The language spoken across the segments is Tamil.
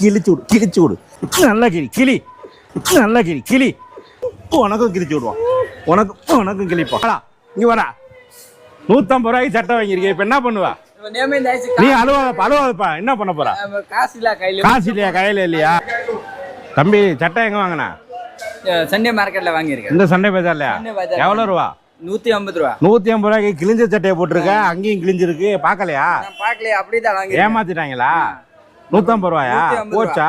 கிழிச்சு விடு கிழிச்சு விடு நல்லா கிளி கிளி. நல்லா கிளி கிளி. உனக்கும் கிழிச்சு விடுவான் உனக்கு உனக்கும் கிழிப்பான் இங்க வாடா. நூத்தம்பது ரூபாய்க்கு சட்டை வாங்கியிருக்கேன். இப்ப என்ன பண்ணுவா. நீ அழுவா அழுவாதப்பா. என்ன பண்ண போறா? காசு இல்ல கையில. காசு இல்லையா கையில இல்லையா? தம்பி சட்டை எங்க வாங்கினா? சண்டே மார்க்கெட்ல வாங்கியிருக்கேன். இந்த சண்டை பஜார்லையா. எவ்வளவு ரூபா? நூத்தி ஐம்பது ரூபா. நூத்தி ஐம்பது ரூபாய்க்கு கிழிஞ்ச சட்டையை போட்டிருக்க அங்கேயும் கிழிஞ்சிருக்கு. பார்க்கலையா? நான் பார்க்கலையே அப்படிதான் ஏமாத்திட்டாங்களா? நூத்தம்பது ரூபாயா? 150 ரூபா. போச்சா?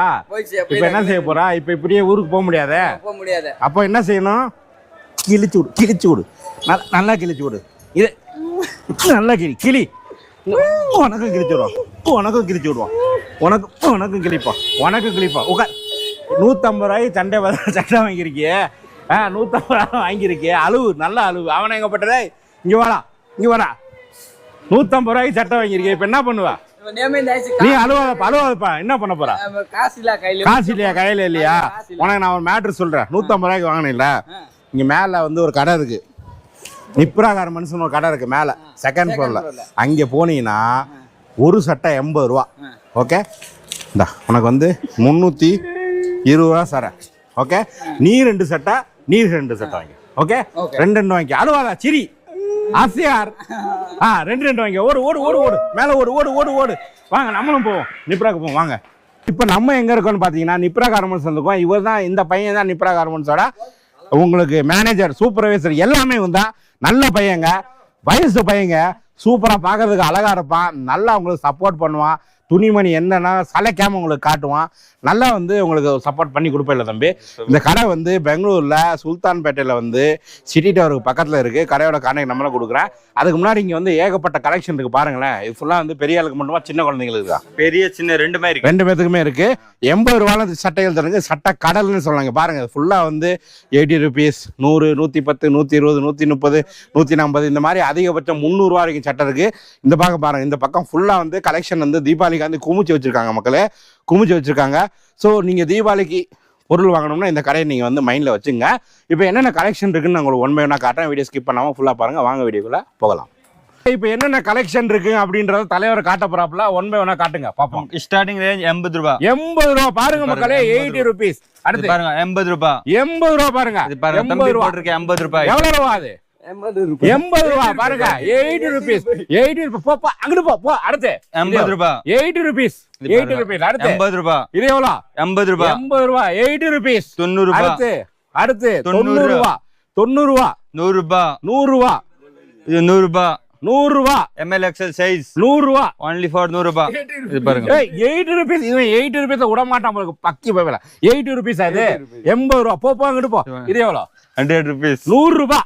இப்ப என்ன செய்ய போறா? இப்ப இப்படியே ஊருக்கு போக முடியாதே? போக முடியாது. அப்போ என்ன செய்யணும்? கிழிச்சு விடு கிழிச்சு விடு. நல்- நல்லா கிழிச்சு விடு. இது நல்லா கிளி கிளி உனக்கும் கிழிச்சு விடுவான் உனக்கும் கிழிச்சு விடுவான் உனக்கு உனக்கும் கிழிப்பான் உனக்கும் கிழிப்பான் உட்கார் நூற்றம்பது ரூபாய்க்கு சண்டை பதில் சட்டை வாங்கியிருக்கியே. ஆ நூற்றம்பது ரூபா வாங்கியிருக்கியே. அழுவு நல்லா அழுவு. அவனை எங்க பட்டதே இங்கே வாடா இங்கே வாடா. நூற்றம்பது ரூபாய்க்கு சட்டை வாங்கியிருக்கியே. இப்போ என்ன பண்ணுவா? நீ அழுவாதப்பா அழுவாதப்பா. என்ன பண்ண போறா? காசு இல்ல கையில காசு இல்லையா கையில இல்லையா. உனக்கு நான் ஒரு மேட்ரு சொல்றேன். நூத்தம்பது ரூபாய்க்கு வாங்கினில்ல? ஆ. இங்க மேல வந்து ஒரு கடை இருக்கு. நிப்ராகார மனுஷன் ஒரு கடை இருக்கு மேல. செகண்ட் ஃப்ளோர்ல. அங்க போனீங்கன்னா ஒரு சட்டை எண்பது ரூபா. ஓகே? இந்தா உனக்கு வந்து முந்நூற்றி இருபது ரூபா சார். ஓகே? நீ ரெண்டு சட்டை நீ ரெண்டு சட்டை வாங்கி. ஓகே. ரெண்டு ரெண்டு வாங்கி. அழுவாதா சிரி. ஆசியார். ஆ ரெண்டு ரெண்டு வாங்க. ஓடு ஓடு ஓடு ஓடு. மேலே ஓடு ஓடு ஓடு ஓடு. வாங்க நம்மளும் போவோம். நிப்ராக்கு போவோம். வாங்க. இப்போ நம்ம எங்கே இருக்கோம்னு பார்த்தீங்கன்னா நிப்ரா கார்மெண்ட்ஸ் வந்துருக்கோம் இவர் தான் இந்த பையன் தான் நிப்ரா கார்மெண்ட்ஸோட உங்களுக்கு மேனேஜர் சூப்பர்வைசர் எல்லாமே வந்தா நல்ல பையங்க. வயசு பையங்க. சூப்பராக பார்க்கறதுக்கு அழகாக இருப்பான். நல்லா உங்களுக்கு சப்போர்ட் பண்ணுவான். துணிமணி என்னன்னா சலைக்காம உங்களுக்கு காட்டுவான். நல்லா வந்து உங்களுக்கு சப்போர்ட் பண்ணி கொடுப்பேன் தம்பி. இந்த கடை வந்து பெங்களூர்ல சுல்தான்பேட்டையில் வந்து சிட்டி டவருக்கு பக்கத்தில் இருக்கு. கடையோட கான்டாக்ட் நம்பரை கொடுக்குறேன். அதுக்கு முன்னாடி இங்கே வந்து ஏகப்பட்ட கலெக்ஷன் இருக்கு பாருங்களேன். இது ஃபுல்லாக வந்து பெரிய ஆளுக்கு மட்டுமா சின்ன குழந்தைங்களுக்கு இருக்கா பெரிய சின்ன ரெண்டுமே இருக்கு. ரெண்டு பேத்துக்குமே இருக்கு. எண்பது ரூபால சட்டைகள் தருங்க சட்டை கடல்னு சொல்லுவாங்க பாருங்க. ஃபுல்லா வந்து எயிட்டி ருபீஸ் நூறு நூத்தி பத்து நூத்தி இருபது நூத்தி முப்பது நூத்தி நாற்பது இந்த மாதிரி அதிகபட்சம் முந்நூறுரூவா வரைக்கும் சட்டை இருக்கு. இந்த பக்கம் பாருங்க. இந்த பக்கம் ஃபுல்லா வந்து கலெக்ஷன் வந்து தீபாவளிக்கு வந்து குமிச்சு வச்சிருக்காங்க மக்களே. குமிச்சு வச்சிருக்காங்க. ஸோ நீங்க தீபாவளிக்கு பொருள் வாங்கணும்னா இந்த கடையை நீங்கள் வந்து மைண்டில் வச்சுங்க. இப்போ என்னென்ன கலெக்ஷன் இருக்குன்னு நான் உங்களுக்கு ஒன் பை ஒன்னாக காட்டுறேன். வீடியோ ஸ்கிப் பண்ணாமல் ஃபுல்லாக பாருங்கள் வாங்க வீடியோக்குள்ளே போகலாம். இப்போ என்னென்ன கலெக்ஷன் இருக்கு அப்படின்றத தலைவர் காட்ட போறாப்புல. ஒன் பை ஒன்னா காட்டுங்க. பார்ப்போம் ஸ்டார்டிங் ரேஞ்ச் எண்பது ரூபாய் எண்பது ரூபா பாருங்க மக்களே. 80 எயிட்டி ருபீஸ் அடுத்து. பாருங்க எண்பது ரூபாய் எண்பது ரூபா பாருங்க. எண்பது ரூபா. போட்டிருக்க எண்பது ரூபாய். எவ்வளவு ரூபா அது? எண்பது ரூபா பாருங்க. எயிட்டி ருபீஸ் எயிட்டி ருபீஸ் போ போ, அங்கிட்டு போ போ அடுத்து. எண்பது ரூபாய் எயிட்டி ருபீஸ் எயிட்டி. ருபீஸ் அடுத்து. எண்பது ரூபாய் இது எவ்வளோ? எண்பது ரூபாய் எண்பது ரூபா. எயிட்டி ருபீஸ் தொண்ணூறு ரூபாய் அடுத்து. அடுத்து. தொண்ணூறு ரூபா. தொண்ணூறு ரூபா. நூறு ரூபாய் நூறு ரூபா. இது நூறு ரூபாய் நூறு ரூபா. எம்எல் எக்ஸல் சைஸ் நூறு ரூபா. ஒன்லி ஃபார் நூறு ரூபாய் இது பாருங்க. எயிட்டி ருபீஸ் இவன் எயிட்டி ருபீஸ் விட மாட்டான் உங்களுக்கு பக்கி போகல எயிட்டி ருபீஸ் அது எண்பது ரூபா. போ போ அங்கிட்டு போ. இது எவ்வளோ? ஹண்ட்ரட் ருபீஸ் நூறு ரூபா.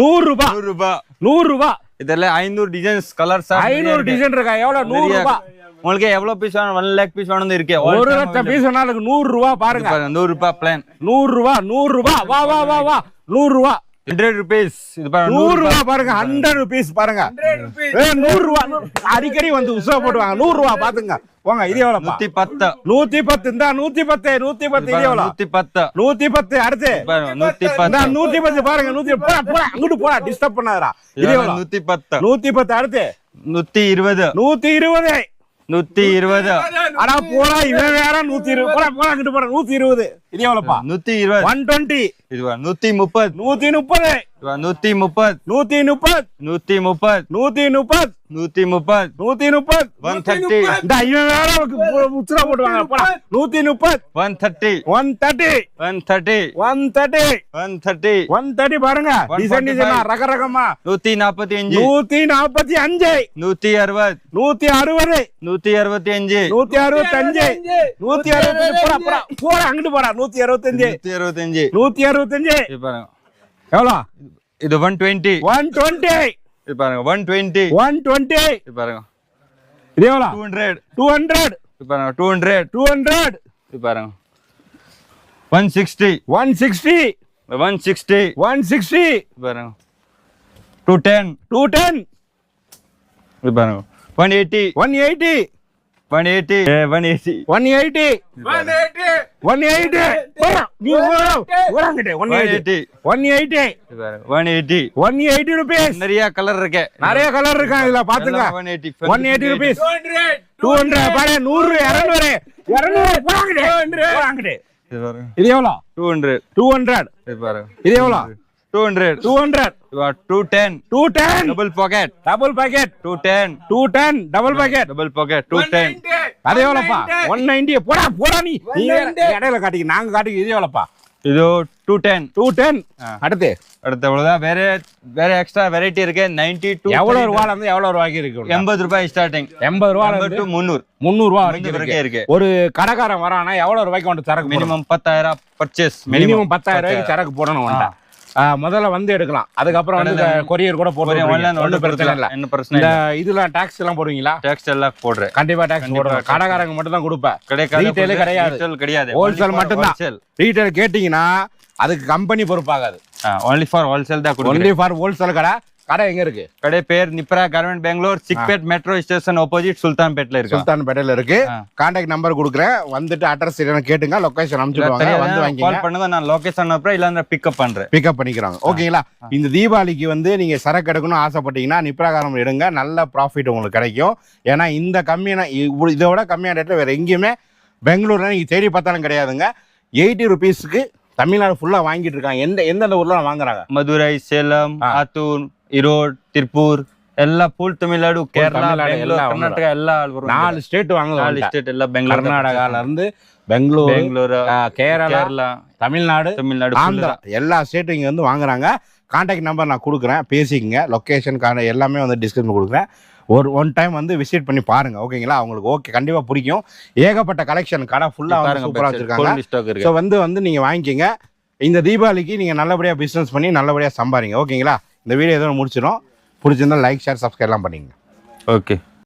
நூறு ரூபா. நூறு ரூபாய் நூறு ரூபா. இதெல்லாம் ஐநூறு டிசைன்ஸ் கலர்ஸ் ஐநூறு டிசைன் இருக்கா? எவ்வளவு? நூறு ரூபா. உங்களுக்கு எவ்வளவு பீஸ் வேணும்? ஒன் லேக் பீஸ் வேணும் இருக்கு. ஒரு லட்சம் பீஸ் வேணாலும் நூறு ரூபா பாருங்க. நூறு ரூபாய் பிளான் நூறு ரூபா நூறு ரூபா. வா வா வா வா. நூறு ரூபா. ஹண்ட்ரட் ருபீஸ் இது பாருங்க நூறு ரூபா பாருங்க ஹண்ட்ரட் ருபீஸ் பாருங்க. நூறு ரூபா அடிக்கடி வந்து உசவ போட்டுவாங்க. நூறு ரூபா பாத்துங்க. போங்க இது எவ்வளவு நூத்தி பத்து நூத்தி பத்து இந்த நூத்தி பத்து நூத்தி பத்து இது எவ்வளவு நூத்தி பத்து நூத்தி பத்து அடுத்து நூத்தி பத்து நூத்தி பத்து பாருங்க நூத்தி போடா போடா அங்கிட்டு போடா டிஸ்டர்ப் பண்ணாதடா. இது நூத்தி பத்து நூத்தி பத்து அடுத்து. நூத்தி இருபது. நூத்தி இருபது. நூத்தி இருபது. அடா போடா இவன் வேற நூத்தி இருபது. போடா போடா அங்கிட்டு போடா. நூத்தி இருபது. இது எவ்வளவுப்பா நூத்தி இருபது. ஒன் டுவெண்ட்டி இது நூத்தி முப்பது. நூத்தி முப்பது. நூத்தி முப்பது. நூத்தி முப்பது. நூத்தி முப்பது. நூத்தி முப்பது. நூத்தி முப்பது நூத்தி முப்பது ஒன் தேர்ட்டி இந்த இவன் வேற முச்சுரா போட்டுவாங்க போடா. நூத்தி முப்பது one thirty one thirty one thirty one thirty one thirty one thirty பாருங்க. 145. டிசைன் டிசைனா ரக ரகமா. நூத்தி நாற்பத்தி அஞ்சு. நூத்தி நாற்பத்தி அஞ்சு. நூத்தி அறுபது நூத்தி அறுபது நூத்தி அறுபத்தி அஞ்சு. நூத்தி அறுபத்தஞ்சு நூத்தி அறுபத்தஞ்சு போடா போடா. போடா அங்கிட்டு போடா. நூத்தி அறுபத்தஞ்சு நூத்தி அறுபத்தஞ்சு நூத்தி அறுபத்தஞ்சு பாருங்க. எவ்வளோ? இது ஒன் டுவெண்ட்டி. One twenty. இது பாருங்க ஒன் டுவெண்ட்டி ஒன் டுவெண்ட்டி இது பாருங்க. இது எவ்வளோ? டூ ஹண்ட்ரட் டூ ஹண்ட்ரட் இது பாருங்க டூ ஹண்ட்ரட் டூ ஹண்ட்ரட் இது பாருங்க. One sixty one sixty one sixty one sixty பாருங்க. டூ டென் டூ டென் இது பாருங்க. One eighty one eighty one eighty one eighty one eighty one eighty நீ ஓடாங்கிட்டே one one eighty eighty one eighty இது பாருங்க one eighty one eighty rupees நிறைய கலர் இருக்கு. நிறைய கலர் இருக்காங்க இதுல பாத்துங்க one eighty one eighty rupees two hundred பாரு நூறு இரநூறு. இது பாருங்க இது எவ்வளோ? டூ ஹண்ட்ரட் டூ ஹண்ட்ரட் இது எவ்வளோ? Two hundred two hundred two ten two ten double packet double packet two ten two ten double packet double packet two ten அது எவ்வளோப்பா? ஒன் நைன்டி போடா போடா நீ. இடையில காட்டிக்க நாங்க காட்டிக்க இது எவ்வளோப்பா? இது டூ டென் டூ டென். அடுத்து? அடுத்து அவ்வளவுதான். வேற வேற எக்ஸ்ட்ரா வெரைட்டி இருக்கு. நைன்டி டூ எவ்வளவு ரூபால இருந்து எவ்வளவு ரூபாய்க்கு இருக்கு எண்பது ரூபாய் ஸ்டார்டிங் எண்பது இருந்து டு முந்நூறு. முந்நூறு ரூபா இந்த வரைக்கும் இருக்கு. இருக்கு. ஒரு கடைக்காரன் வரானா எவ்வளவு ரூபாய்க்கு வந்து சரக்கு மினிமம் பத்தாயிரம் பர்ச்சேஸ் மினிமம் பத்தாயிரம் ரூபாய்க்கு சரக்கு போடணும் உன்கிட்ட. முதல்ல வந்து எடுக்கலாம். அதுக்கப்புறம் வந்து கொரியர் கூட போட்டு ஒன்றும் பிரச்சனை இல்லை. என்ன பிரச்சனை இந்த இதுல டாக்ஸ் எல்லாம் போடுவீங்களா? டேக்ஸ் எல்லாம் போடுறேன். கண்டிப்பா டாக்ஸ் tax. கடைக்காரங்க மட்டும் தான் கொடுப்பேன் கிடைக்காது Retail கிடையாது. கிடையாது Wholesale மட்டும்தான். ரீட்டைல் கேட்டீங்கன்னா அதுக்கு கம்பெனி பொறுப்பாகாது. ஒன்லி ஃபார் ஹோல்சேல் தான் ஒன்லி ஃபார் ஹோல்சேல் கடை. கடை எங்க இருக்கு? கடை பேர் Nibra garment Bangalore Chickpet metro station opposite சுல்தான்பேட்ல இருக்கு? சுல்தான் பேட்டையில இருக்கு. கான்டாக்ட் நம்பர் கொடுக்குறேன். வந்துட்டு அட்ரஸ் என்னன்னு கேட்டுங்க. லொகேஷன் அனுப்பிச்சுடுவாங்க. வந்து கால் வாங்கிங்க. பண்ணுங்க நான் லொகேஷன் அப்புறம் இல்ல பிக்கப் பண்றேன். பிக்கப் பண்ணிக்கிறாங்க. ஓகேங்களா இந்த தீபாவளிக்கு வந்து நீங்க சரக்கு எடுக்கணும்னு ஆசைப்பட்டீங்கன்னா நிப்ராகாரம் எடுங்க. நல்ல ப்ராஃபிட் உங்களுக்கு கிடைக்கும். ஏன்னா இந்த கம்மியான இவ்வளவு- இதை விட கம்மியான ரேட்ல வேற எங்கேயுமே பெங்களூர்ல நீங்க தேடி பார்த்தாலும் கிடையாதுங்க. எயிட்டி ருபீஸ்க்கு தமிழ்நாடு ஃபுல்லா வாங்கிட்டு இருக்காங்க. எந்த எந்தெந்த ஊர்ல வாங்குறாங்க? மதுரை சேலம். ஆத்தூர் ஈரோடு திருப்பூர் எல்லா ஃபுல் தமிழ்நாடு கேரளா பெங்களூர் கர்நாடகா எல்லா நாலு ஸ்டேட் நாலு வாங்குது ஸ்டேட் எல்லாம் பெங்களூர் கர்நாடகால இருந்து பெங்களூர் பெங்களூர் கேரளா தமிழ்நாடு தமிழ்நாடு ஆந்திரா. எல்லா ஸ்டேட்டும் இங்கே வந்து வாங்குறாங்க. கான்டாக்ட் நம்பர் நான் கொடுக்குறேன். பேசிக்கங்க. லொக்கேஷன் எல்லாமே வந்து டிஸ்கிரிப்ஷன் கொடுக்குறேன். ஒரு ஒன் டைம் வந்து விசிட் பண்ணி பாருங்க. ஓகேங்களா உங்களுக்கு ஓகே கண்டிப்பாக பிடிக்கும். ஏகப்பட்ட கலெக்ஷன் கடை ஃபுல்லாக வந்து சூப்பராக வச்சிருக்காங்க. ஸோ வந்து வந்து நீங்கள் வாங்கிக்கங்க. இந்த தீபாவளிக்கு நீங்கள் நல்லபடியாக பிஸ்னஸ் பண்ணி நல்லபடியாக சம்பாதிங்க ஓகேங்களா இந்த வீடியோ எதுவும் முடிச்சிடும் பிடிச்சிருந்தா லைக் ஷேர் சப்ஸ்கிரைப்லாம் பண்ணிங்க ஓகே